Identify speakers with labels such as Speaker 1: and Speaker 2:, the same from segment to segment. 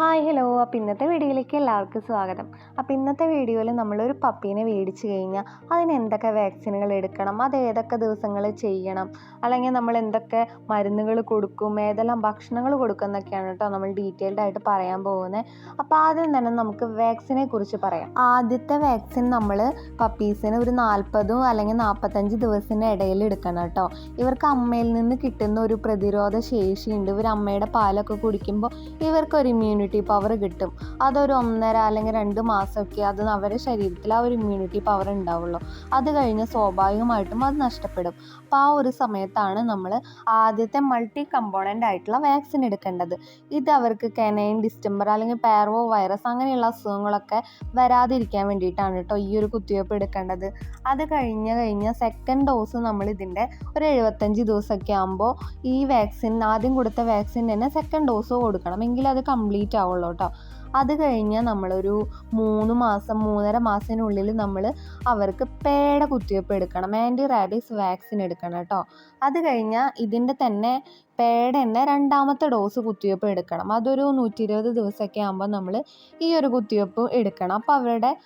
Speaker 1: Hi hello. അപ്പോൾ ഇന്നത്തെ വീഡിയോയിലേക്ക് എല്ലാവർക്കും സ്വാഗതം. അപ്പോൾ ഇന്നത്തെ വീഡിയോയിൽ നമ്മളൊരു പപ്പീനെ മേടിച്ച് കഴിഞ്ഞാൽ അതിന് എന്തൊക്കെ വാക്സിനുകൾ എടുക്കണം അത് ഏതൊക്കെ ദിവസങ്ങൾ ചെയ്യണം അല്ലെങ്കിൽ നമ്മൾ എന്തൊക്കെ മരുന്നുകൾ കൊടുക്കും ഏതെല്ലാം ഭക്ഷണങ്ങൾ കൊടുക്കും എന്നൊക്കെയാണ് കേട്ടോ നമ്മൾ ഡീറ്റെയിൽഡ് ആയിട്ട് പറയാൻ പോകുന്നത്. അപ്പോൾ ആദ്യം തന്നെ നമുക്ക് വാക്സിനെ കുറിച്ച് പറയാം. ആദ്യത്തെ വാക്സിൻ നമ്മൾ പപ്പീസിന് ഒരു നാൽപ്പതും അല്ലെങ്കിൽ നാൽപ്പത്തഞ്ച് ദിവസത്തിന് ഇടയിൽ എടുക്കണം കേട്ടോ. ഇവർക്ക് അമ്മയിൽ നിന്ന് കിട്ടുന്ന ഒരു പ്രതിരോധ ശേഷിയുണ്ട്. ഇവർ അമ്മയുടെ പാലൊക്കെ കുടിക്കുമ്പോൾ ഇവർക്ക് ഒരു ഇമ്മ്യൂണിറ്റി പവർ കിട്ടും. അതൊരു ഒന്നര അല്ലെങ്കിൽ രണ്ട് മാസമൊക്കെ അത് അവരുടെ ശരീരത്തിൽ ആ ഒരു ഇമ്മ്യൂണിറ്റി പവർ ഉണ്ടാവുള്ളൂ. അത് കഴിഞ്ഞ് സ്വാഭാവികമായിട്ടും അത് നഷ്ടപ്പെടും. അപ്പോൾ ആ ഒരു സമയത്താണ് നമ്മൾ ആദ്യത്തെ മൾട്ടി കമ്പോണന്റ് ആയിട്ടുള്ള വാക്സിൻ എടുക്കേണ്ടത്. ഇത് അവർക്ക് കെനൈൻ ഡിസ്റ്റംബർ അല്ലെങ്കിൽ പാരവോ വൈറസ് അങ്ങനെയുള്ള അസുഖങ്ങളൊക്കെ വരാതിരിക്കാൻ വേണ്ടിയിട്ടാണ് കേട്ടോ ഈ ഒരു കുത്തിവയ്പ്പ് എടുക്കേണ്ടത്. അത് കഴിഞ്ഞ് കഴിഞ്ഞ് സെക്കൻഡ് ഡോസ് നമ്മൾ ഇതിന്റെ ഒരു എഴുപത്തഞ്ച് ദിവസമൊക്കെ ആകുമ്പോൾ ഈ വാക്സിൻ ആദ്യം കൊടുത്ത വാക്സിൻ തന്നെ സെക്കൻഡ് ഡോസ് കൊടുക്കണം. എങ്കിൽ അത് കംപ്ലീറ്റ് ആവുള്ളൂ കേട്ടോ. അത് കഴിഞ്ഞ് നമ്മളൊരു മൂന്ന് മാസം മൂന്നര മാസത്തിനുള്ളിൽ നമ്മൾ അവർക്ക് പേട കുത്തിവയ്പ്പ് എടുക്കണം. ആന്റി റാബീസ് വാക്സിൻ എടുക്കണം കേട്ടോ. അത് കഴിഞ്ഞാൽ ഇതിന്റെ തന്നെ പേട തന്നെ രണ്ടാമത്തെ ഡോസ് കുത്തിവയ്പ്പ് എടുക്കണം. അതൊരു നൂറ്റി ഇരുപത് ദിവസമൊക്കെ ആകുമ്പോൾ നമ്മൾ ഈ ഒരു കുത്തിവയ്പ്പ് എടുക്കണം. അപ്പോൾ അവരുടെ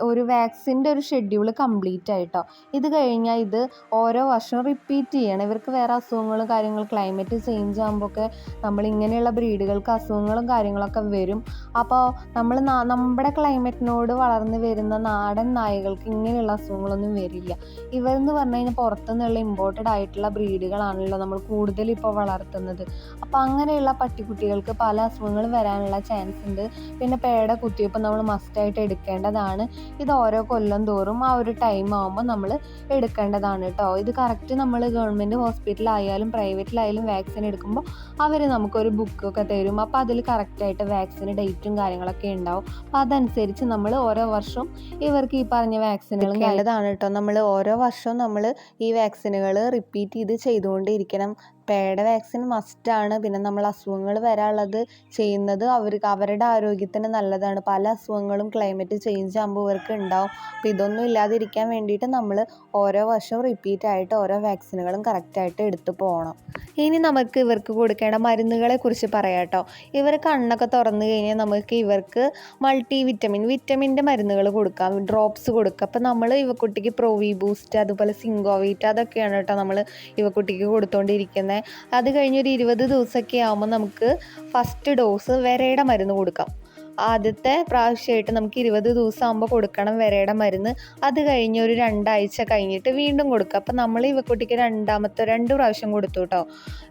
Speaker 1: ഒരു വാക്സിന്റെ ഒരു ഷെഡ്യൂൾ കംപ്ലീറ്റ് ആയിട്ടോ ഇത് കഴിഞ്ഞാൽ ഇത് ഓരോ വർഷവും റിപ്പീറ്റ് ചെയ്യണം. ഇവർക്ക് വേറെ അസുഖങ്ങളും കാര്യങ്ങളും ക്ലൈമറ്റ് ചേഞ്ച് ആകുമ്പോൾ ഒക്കെ നമ്മൾ ഇങ്ങനെയുള്ള ബ്രീഡുകൾക്ക് അസുഖങ്ങളും കാര്യങ്ങളൊക്കെ വരും. അപ്പോൾ നമ്മൾ നമ്മുടെ ക്ലൈമറ്റിനോട് വളർന്നു വരുന്ന നാടൻ നായകൾക്ക് ഇങ്ങനെയുള്ള അസുഖങ്ങളൊന്നും വരില്ല. ഇവരെന്ന് പറഞ്ഞു കഴിഞ്ഞാൽ പുറത്തുനിന്നുള്ള ഇമ്പോർട്ടഡ് ആയിട്ടുള്ള ബ്രീഡുകളാണല്ലോ നമ്മൾ കൂടുതൽ ഇപ്പോൾ വളർത്തുന്നത്. അപ്പോൾ അങ്ങനെയുള്ള പട്ടിക്കുട്ടികൾക്ക് പല അസുഖങ്ങളും വരാനുള്ള ചാൻസ് ഉണ്ട്. പിന്നെ പേട കുത്തിവയ്പ്പ് നമ്മൾ മസ്റ്റായിട്ട് എടുക്കേണ്ടതാണ്. ഇത് ഓരോ കൊല്ലം തോറും ആ ഒരു ടൈം ആകുമ്പോൾ നമ്മൾ എടുക്കേണ്ടതാണ് കേട്ടോ ഇത് കറക്റ്റ് നമ്മൾ ഗവൺമെന്റ് ഹോസ്പിറ്റലായാലും പ്രൈവറ്റിലായാലും വാക്സിൻ എടുക്കുമ്പോൾ അവർ നമുക്കൊരു ബുക്കൊക്കെ തരും. അപ്പോൾ അതിൽ കറക്റ്റായിട്ട് വാക്സിന് ഡേറ്റും കാര്യങ്ങളൊക്കെ ഉണ്ടാവും. അപ്പോൾ അതനുസരിച്ച് നമ്മൾ ഓരോ വർഷവും ഇവർക്ക് ഈ പറഞ്ഞ വാക്സിനുകൾ നല്ലതാണ് കേട്ടോ. നമ്മൾ ഓരോ വർഷവും നമ്മൾ ഈ വാക്സിനുകൾ റിപ്പീറ്റ് ചെയ്ത് ചെയ്തുകൊണ്ടിരിക്കണം. പേട വാക്സിൻ മസ്റ്റാണ് പിന്നെ നമ്മൾ അസുഖങ്ങൾ വരാനുള്ളത് ചെയ്യുന്നത് അവർക്ക് അവരുടെ ആരോഗ്യത്തിന് നല്ലതാണ്. പല അസുഖങ്ങളും ക്ലൈമറ്റ് ചേഞ്ച് ആകുമ്പോൾ ഇവർക്ക് ഉണ്ടാവും. അപ്പോൾ ഇതൊന്നും ഇല്ലാതിരിക്കാൻ വേണ്ടിയിട്ട് നമ്മൾ ഓരോ വർഷവും റിപ്പീറ്റ് ആയിട്ട് ഓരോ വാക്സിനുകളും കറക്റ്റായിട്ട് എടുത്തു പോകണം. ഇനി നമുക്ക് ഇവർക്ക് കൊടുക്കേണ്ട മരുന്നുകളെ കുറിച്ച് പറയാട്ടോ ഇവർ കണ്ണൊക്കെ തുറന്നു കഴിഞ്ഞാൽ നമുക്ക് ഇവർക്ക് മൾട്ടി വിറ്റമിൻ വിറ്റമിന്റെ മരുന്നുകൾ കൊടുക്കാം. ഡ്രോപ്സ് കൊടുക്കാം. അപ്പോൾ നമ്മൾ ഇവക്കുട്ടിക്ക് പ്രോവി ബൂസ്റ്റ് അതുപോലെ സിങ്കോവീറ്റ് അതൊക്കെയാണ് കേട്ടോ നമ്മൾ ഇവക്കുട്ടിക്ക് കൊടുത്തുകൊണ്ടിരിക്കുന്നത് അത് കഴിഞ്ഞൊരു ഇരുപത് ദിവസമൊക്കെ ആകുമ്പോൾ നമുക്ക് ഫസ്റ്റ് ഡോസ് വിരയുടെ മരുന്ന് കൊടുക്കാം. ആദ്യത്തെ പ്രാവശ്യമായിട്ട് നമുക്ക് ഇരുപത് ദിവസം ആകുമ്പോൾ കൊടുക്കണം വിരയുടെ മരുന്ന്. അത് കഴിഞ്ഞ് ഒരു രണ്ടാഴ്ച കഴിഞ്ഞിട്ട് വീണ്ടും കൊടുക്കുക. അപ്പം നമ്മൾ ഇവക്കുട്ടിക്ക് രണ്ടാമത്തെ രണ്ട് പ്രാവശ്യം കൊടുത്തു കേട്ടോ.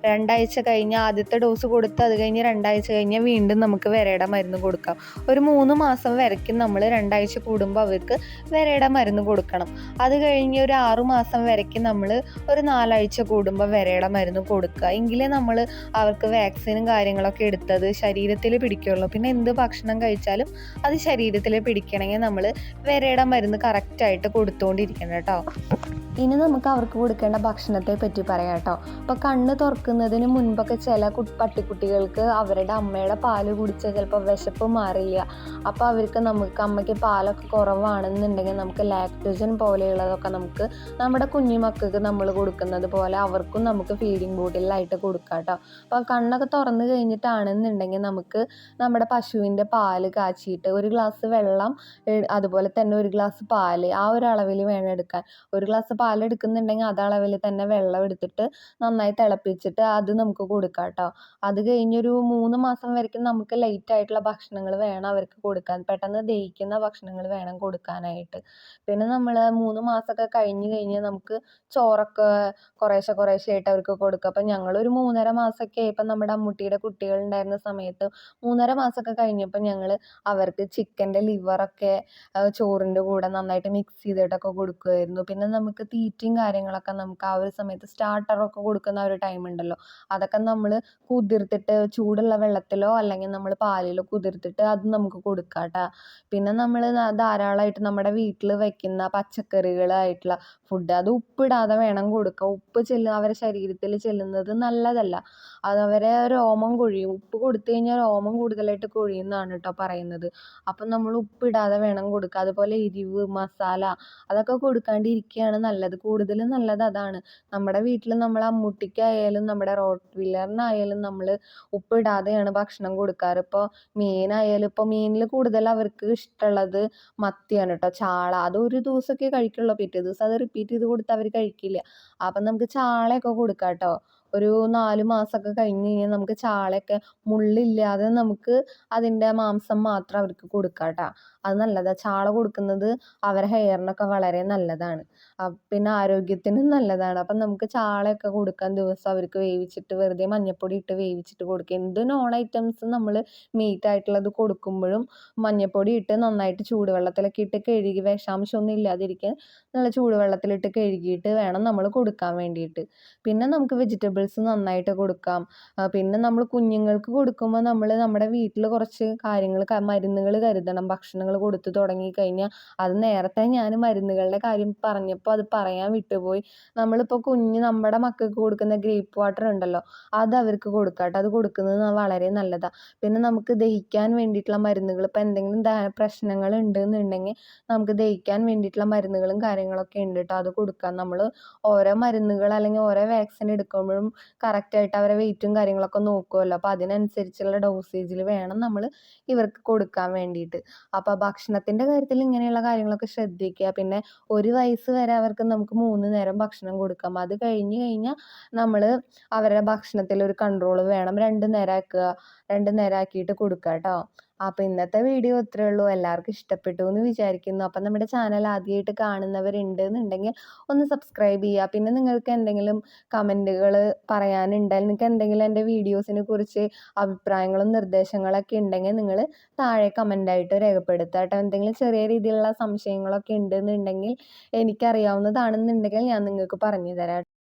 Speaker 1: രണ്ടാഴ്ച കഴിഞ്ഞ് ആദ്യത്തെ ഡോസ് കൊടുത്ത് അത് കഴിഞ്ഞ് രണ്ടാഴ്ച കഴിഞ്ഞ് വീണ്ടും നമുക്ക് വിരയുടെ മരുന്ന് കൊടുക്കാം. ഒരു മൂന്ന് മാസം വരയ്ക്കും നമ്മൾ രണ്ടാഴ്ച കൂടുമ്പോൾ അവർക്ക് വിരയുടെ മരുന്ന് കൊടുക്കണം. അത് കഴിഞ്ഞ് ഒരു ആറു മാസം വരയ്ക്കും നമ്മൾ ഒരു നാലാഴ്ച കൂടുമ്പോൾ വിരയുടെ മരുന്ന് കൊടുക്കുക. എങ്കിലേ നമ്മൾ അവർക്ക് വാക്സിനും കാര്യങ്ങളൊക്കെ എടുത്തത് ശരീരത്തിൽ പിടിക്കുള്ളൂ. പിന്നെ എന്ത് ഭക്ഷണം ഭക്ഷണം കഴിച്ചാലും അത് ശരീരത്തിൽ പിടിക്കണമെങ്കിൽ നമ്മൾ വിരയുടെ മരുന്ന് കറക്റ്റായിട്ട് കൊടുത്തുകൊണ്ടിരിക്കണം കേട്ടോ. ഇനി നമുക്ക് അവർക്ക് കൊടുക്കേണ്ട ഭക്ഷണത്തെ പറ്റി പറയാം കേട്ടോ. അപ്പോൾ കണ്ണ് തുറക്കുന്നതിന് മുൻപൊക്കെ ചില പട്ടിക്കുട്ടികൾക്ക് അവരുടെ അമ്മയുടെ പാൽ കുടിച്ചാൽ ചിലപ്പോൾ വിശപ്പ് മാറില്ല. അപ്പോൾ അവർക്ക് നമുക്ക് അമ്മയ്ക്ക് പാലൊക്കെ കുറവാണെന്നുണ്ടെങ്കിൽ നമുക്ക് ലാക്ടോജൻ പോലെയുള്ളതൊക്കെ നമുക്ക് നമ്മുടെ കുഞ്ഞു മക്കൾക്ക് നമ്മൾ കൊടുക്കുന്നത് പോലെ അവർക്കും നമുക്ക് ഫീഡിങ് ബോട്ടിലായിട്ട് കൊടുക്കാം കേട്ടോ. അപ്പോൾ കണ്ണൊക്കെ തുറന്നു കഴിഞ്ഞിട്ടാണെന്നുണ്ടെങ്കിൽ നമുക്ക് നമ്മുടെ പശുവിന്റെ പാൽ കാച്ചിയിട്ട് ഒരു ഗ്ലാസ് വെള്ളം അതുപോലെ തന്നെ ഒരു ഗ്ലാസ് പാൽ ആ ഒരു അളവിൽ വേണം എടുക്കാൻ. ഒരു ഗ്ലാസ് പാൽ എടുക്കുന്നുണ്ടെങ്കിൽ അത് അളവിൽ തന്നെ വെള്ളം എടുത്തിട്ട് നന്നായി തിളപ്പിച്ചിട്ട് അത് നമുക്ക് കൊടുക്കാം കേട്ടോ അത് കഴിഞ്ഞൊരു മൂന്ന് മാസം വരയ്ക്കും നമുക്ക് ലൈറ്റ് ആയിട്ടുള്ള ഭക്ഷണങ്ങൾ വേണം അവർക്ക് കൊടുക്കാൻ. പെട്ടെന്ന് ദഹിക്കുന്ന ഭക്ഷണങ്ങൾ വേണം കൊടുക്കാനായിട്ട്. പിന്നെ നമ്മൾ മൂന്ന് മാസമൊക്കെ കഴിഞ്ഞ് കഴിഞ്ഞാൽ നമുക്ക് ചോറൊക്കെ കുറേശ്ശെ കുറേശ്ശെ ആയിട്ട് അവർക്ക് കൊടുക്കുക അപ്പം ഞങ്ങളൊരു മൂന്നര മാസമൊക്കെ ആയപ്പോൾ നമ്മുടെ അമ്മൂട്ടിയുടെ കുട്ടികൾ ഉണ്ടായിരുന്ന സമയത്ത് മൂന്നര മാസമൊക്കെ കഴിഞ്ഞപ്പോൾ ഞങ്ങൾ അവർക്ക് ചിക്കന്റെ ലിവറൊക്കെ ചോറിന്റെ കൂടെ നന്നായിട്ട് മിക്സ് ചെയ്തിട്ടൊക്കെ കൊടുക്കുമായിരുന്നു പിന്നെ നമുക്ക് തീറ്റയും കാര്യങ്ങളൊക്കെ നമുക്ക് ആ ഒരു സമയത്ത് സ്റ്റാർട്ടറൊക്കെ കൊടുക്കുന്ന ഒരു ടൈം ഉണ്ടല്ലോ. അതൊക്കെ നമ്മൾ കുതിർത്തിട്ട് ചൂടുള്ള വെള്ളത്തിലോ അല്ലെങ്കിൽ നമ്മൾ പാലിലോ കുതിർത്തിട്ട് അത് നമുക്ക് കൊടുക്കാം കേട്ടോ പിന്നെ നമ്മൾ ധാരാളമായിട്ട് നമ്മുടെ വീട്ടിൽ വെക്കുന്ന പച്ചക്കറികളായിട്ടുള്ള ഫുഡ് അത് ഉപ്പിടാതെ വേണം കൊടുക്കുക ഉപ്പ് ചെല്ലുക അവരെ ശരീരത്തിൽ ചെല്ലുന്നത് നല്ലതല്ല. അത് അവരെ രോമം കൊഴിയും. ഉപ്പ് കൊടുത്തു കഴിഞ്ഞാൽ രോമം കൂടുതലായിട്ട് കൊഴിയുന്നതാണ് കേട്ടോ പറയുന്നത്. അപ്പം നമ്മൾ ഉപ്പിടാതെ വേണം കൊടുക്കുക അതുപോലെ എരിവ് മസാല അതൊക്കെ കൊടുക്കാണ്ടിരിക്കുകയാണ് നല്ലത്. നല്ലത്. കൂടുതലും നല്ലത് അതാണ്. നമ്മുടെ വീട്ടിൽ നമ്മൾ അമ്മൂട്ടിക്കായാലും നമ്മുടെ റോട്ട് വീലറിനായാലും നമ്മൾ ഉപ്പിടാതെയാണ് ഭക്ഷണം കൊടുക്കാറ്. ഇപ്പോൾ മീനായാലും ഇപ്പോൾ മീനിൽ കൂടുതൽ അവർക്ക് ഇഷ്ടമുള്ളത് മത്തിയാണ് കേട്ടോ. ചാള. അത് ഒരു ദിവസമൊക്കെ കഴിക്കുള്ളൂ. പിറ്റേ ദിവസം അത് റിപ്പീറ്റ് ചെയ്ത് കൊടുത്താൽ അവർ കഴിക്കില്ല. അപ്പം നമുക്ക് ചാളയൊക്കെ കൊടുക്കാം കേട്ടോ. ഒരു നാല് മാസമൊക്കെ കഴിഞ്ഞ് കഴിഞ്ഞാൽ നമുക്ക് ചാളയൊക്കെ മുള്ളില്ലാതെ നമുക്ക് അതിന്റെ മാംസം മാത്രം അവർക്ക് കൊടുക്കാം കേട്ടോ അത് നല്ലതാണ് ചാള കൊടുക്കുന്നത് അവരെ ഹെയറിനൊക്കെ വളരെ നല്ലതാണ്. പിന്നെ ആരോഗ്യത്തിനും നല്ലതാണ്. അപ്പം നമുക്ക് ചാളയൊക്കെ കൊടുക്കാൻ ദിവസം അവർക്ക് വേവിച്ചിട്ട് വെറുതെ മഞ്ഞപ്പൊടി ഇട്ട് വേവിച്ചിട്ട് കൊടുക്കുക. എന്ത് നോൺ ഐറ്റംസ് നമ്മൾ മീറ്റ് ആയിട്ടുള്ളത് കൊടുക്കുമ്പോഴും മഞ്ഞപ്പൊടി ഇട്ട് നന്നായിട്ട് ചൂടുവെള്ളത്തിലൊക്കെ ഇട്ട് കഴുകി വിഷാംശമൊന്നും ഇല്ലാതിരിക്കാൻ നല്ല ചൂടുവെള്ളത്തിലിട്ട് കഴുകിയിട്ട് വേണം നമ്മൾ കൊടുക്കാൻ വേണ്ടിയിട്ട്. പിന്നെ നമുക്ക് വെജിറ്റബിൾസ് നന്നായിട്ട് കൊടുക്കാം. പിന്നെ നമ്മൾ കുഞ്ഞുങ്ങൾക്ക് കൊടുക്കുമ്പോൾ നമ്മൾ നമ്മുടെ വീട്ടിൽ കുറച്ച് കാര്യങ്ങൾ മരുന്നുകൾ കരുതണം. ഭക്ഷണങ്ങൾ കൊടുത്തു തുടങ്ങിക്കഴിഞ്ഞാൽ അത് നേരത്തെ ഞാൻ മരുന്നുകളുടെ കാര്യം പറഞ്ഞപ്പോൾ അത് പറയാൻ വിട്ടുപോയി. നമ്മളിപ്പോൾ കുഞ്ഞ് നമ്മുടെ മക്കൾക്ക് കൊടുക്കുന്ന ഗ്രേപ്പ് വാട്ടർ ഉണ്ടല്ലോ അത് അവർക്ക് കൊടുക്കാട്ടോ. അത് കൊടുക്കുന്നത് വളരെ നല്ലതാണ് പിന്നെ നമുക്ക് ദഹിക്കാൻ വേണ്ടിയിട്ടുള്ള മരുന്നുകൾ ഇപ്പോൾ എന്തെങ്കിലും പ്രശ്നങ്ങൾ ഉണ്ട് എന്നുണ്ടെങ്കിൽ നമുക്ക് ദഹിക്കാൻ വേണ്ടിയിട്ടുള്ള മരുന്നുകളും കാര്യങ്ങളൊക്കെ ഉണ്ട് കേട്ടോ അത് കൊടുക്കാം. നമ്മൾ ഓരോ മരുന്നുകൾ അല്ലെങ്കിൽ ഓരോ വാക്സിൻ എടുക്കുമ്പോഴും കറക്റ്റായിട്ട് അവരെ വെയിറ്റും കാര്യങ്ങളൊക്കെ നോക്കുമല്ലോ അപ്പോൾ അതിനനുസരിച്ചുള്ള ഡോസേജിൽ വേണം നമ്മൾ ഇവർക്ക് കൊടുക്കാൻ വേണ്ടിയിട്ട്. അപ്പോൾ ഭക്ഷണത്തിന്റെ കാര്യത്തിൽ ഇങ്ങനെയുള്ള കാര്യങ്ങളൊക്കെ ശ്രദ്ധിക്കുക. പിന്നെ ഒരു വയസ്സ് വരെ അവർക്ക് നമുക്ക് മൂന്ന് നേരം ഭക്ഷണം കൊടുക്കാം. അത് കഴിഞ്ഞ് കഴിഞ്ഞാൽ നമ്മൾ അവരുടെ ഭക്ഷണത്തിൽ ഒരു കൺട്രോൾ വേണം. രണ്ട് നേരം ആക്കുക. രണ്ട് നേരം ആക്കിയിട്ട് കൊടുക്കുക കേട്ടോ. അപ്പോൾ ഇന്നത്തെ വീഡിയോ ഇത്രേ ഉള്ളൂ. എല്ലാവർക്കും ഇഷ്ടപ്പെട്ടു എന്ന് വിചാരിക്കുന്നു. അപ്പം നമ്മുടെ ചാനൽ ആദ്യമായിട്ട് കാണുന്നവരുണ്ട് എന്നുണ്ടെങ്കിൽ ഒന്ന് സബ്സ്ക്രൈബ് ചെയ്യുക. പിന്നെ നിങ്ങൾക്ക് എന്തെങ്കിലും കമന്റുകൾ പറയാനുണ്ടെങ്കിൽ നിങ്ങൾക്ക് എന്തെങ്കിലും എന്റെ വീഡിയോസിനെ കുറിച്ച് അഭിപ്രായങ്ങളും നിർദ്ദേശങ്ങളൊക്കെ ഉണ്ടെങ്കിൽ നിങ്ങൾ താഴെ കമന്റായിട്ട് രേഖപ്പെടുത്തുക കേട്ടോ. എന്തെങ്കിലും ചെറിയ രീതിയിലുള്ള സംശയങ്ങളൊക്കെ ഉണ്ടെന്നുണ്ടെങ്കിൽ എനിക്കറിയാവുന്നതാണെന്നുണ്ടെങ്കിൽ ഞാൻ നിങ്ങൾക്ക് പറഞ്ഞു തരാം